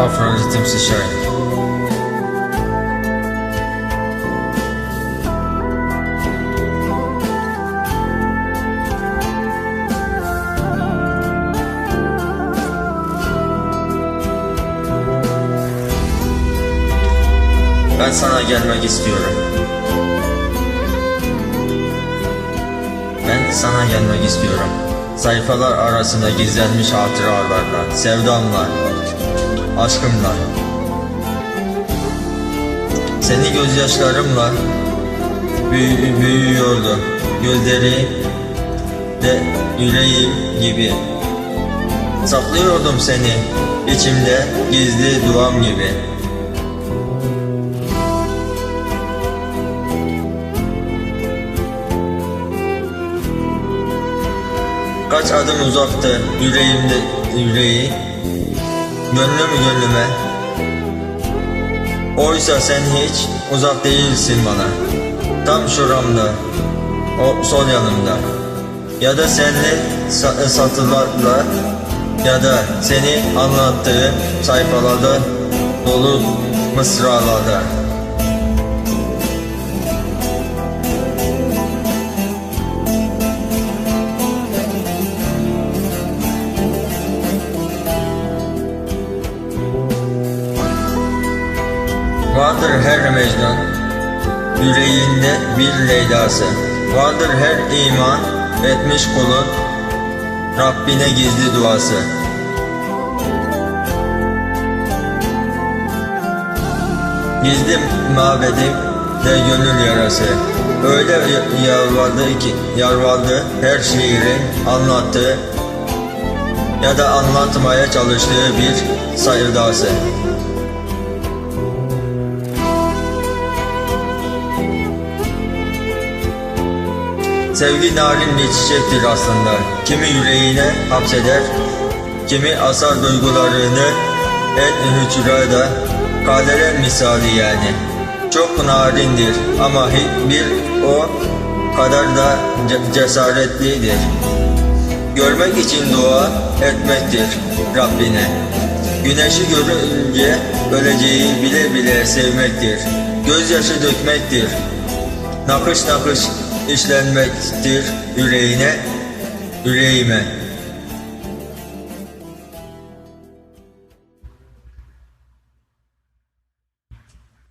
Afroritimsi şair. Ben sana gelmek istiyorum. Ben sana gelmek istiyorum. Sayfalar arasında gizlenmiş hatıralarla, sevdamla, aşkımla. Seni gözyaşlarımla büyü- büyüyordu. Gözleri de yüreğim gibi. Saklıyordum seni içimde gizli duam gibi. Kaç adım uzaktı yüreğimde yüreği Gönlüm gönlüme? Oysa sen hiç uzak değilsin bana. Tam şuramda O sol yanımda. Ya da senle sa- satılarla Ya da seni anlattığım sayfalarda Dolu mısralarda Vardır her Mecnun Yüreğinde bir Leyla'sı. Vardır her iman etmiş kulun Rabbine gizli duası. Gizli mabedim de gönül yarası. Öyle yalvardı ki yalvardı her şiirin anlattığı ya da anlatmaya çalıştığı bir sayıldası. Sevgi narin bir çiçektir aslında. Kimi yüreğine hapseder, kimi asar duygularını en hücrada kadere misali yani. Çok narindir ama bir o kadar da ce- cesaretlidir. Görmek için dua etmektir Rabbine. Güneşi görünce öleceği bile bile sevmektir. Gözyaşı dökmektir. Nakış nakış işlenmektir yüreğine, yüreğime.